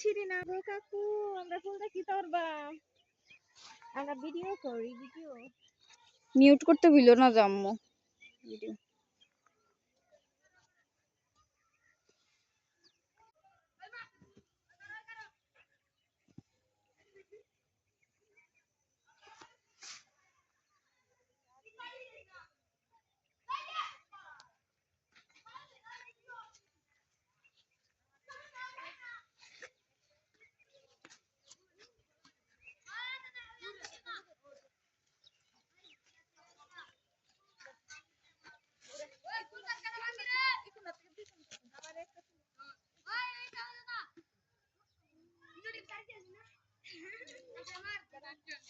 ছিঁড়ি না গো কাকু? আমরা ফুলটা কি করবা আমরা ভিডিও করি ভিডিও মিউট করতে ভুলো না জাম্মু ভিডিও Hocam arkadaşlar.